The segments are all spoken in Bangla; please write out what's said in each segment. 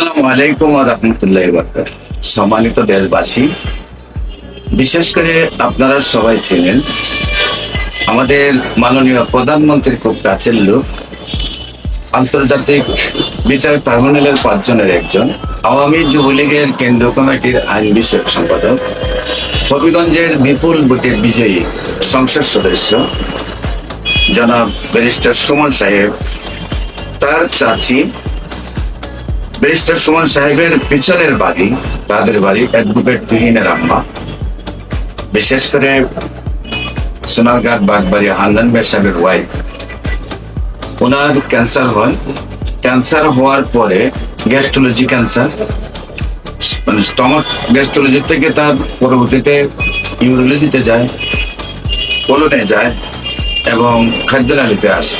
আসসালামু আলাইকুম রহমতুল্লাহ সম্মানিত দেশবাসী, বিশেষ করে আপনারা সবাই চেনেন, আমাদের মাননীয় প্রধানমন্ত্রীর খুব কাছের লোক, আন্তর্জাতিক বিচার ট্রাইব্যুনালের পাঁচজনের একজন, আওয়ামী যুবলীগের কেন্দ্রীয় কমিটির আইন বিষয়ক সম্পাদক, হবিগঞ্জের বিপুল ভোটের বিজয়ী সংসদ সদস্য, জনাব ব্যারিস্টার সুমন সাহেব, তার চাচি ব্যারিস্টার সুমন সাহেবের পিছনের বাড়ি, তাদের বাড়ি অ্যাডভোকেট তুহিনের আম্মা। বিশেষ করে সোনারঘাট বাগবাড়ি হান্নান বে সাহেবের ওয়াইফ ওনার ক্যান্সার হয়। ক্যান্সার হওয়ার পরে গ্যাস্ট্রোলজি ক্যান্সার মানে স্টমাক গ্যাস্ট্রোলজি থেকে তার পরবর্তীতে ইউরোলজিতে যায় কোলনে যায় এবং খাদ্যনালীতে আসে।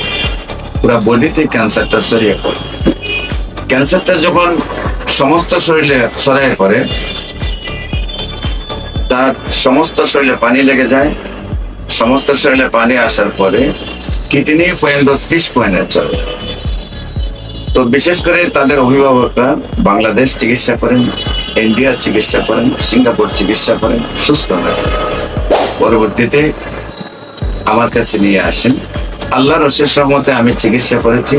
পুরা বডিতে ক্যান্সারটা ছড়িয়ে পড়ে। ক্যান্সারটা যখন সমস্ত শরীরে ছড়ায় পড়ে, তার সমস্ত শরীরে পানি লেগে যায়। সমস্ত শরীরে পানি আসার পরে কিডনি পয়েন্ট ত্রিশ পয়েন্টের চলে। তো বিশেষ করে তাদের অভিভাবকরা বাংলাদেশ চিকিৎসা করেন, ইন্ডিয়া চিকিৎসা করেন, সিঙ্গাপুর চিকিৎসা করেন, সুস্থ হয় পরবর্তীতে আমার কাছে নিয়ে আসেন। আল্লাহর অশেষ রহমতে আমি চিকিৎসা করেছি।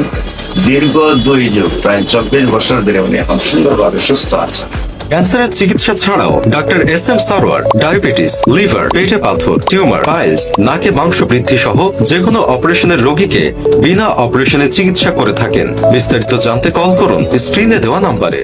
দীর্ঘ দুই যুগ, প্রায় চব্বিশ বছর ধরে উনি এখন সুন্দরভাবে সুস্থ আছেন। ক্যান্সারের চিকিৎসা ছাড়াও doctor S M Sarwar diabetes, liver, পেটে পাথর, টিউমার, পাইলস, নাকে মাংস বৃদ্ধি সহ যে কোনো অপারেশনের রোগীকে বিনা অপারেশনে চিকিৎসা করে থাকেন। বিস্তারিত জানতে কল করুন স্ক্রিনে দেওয়া নাম্বারে।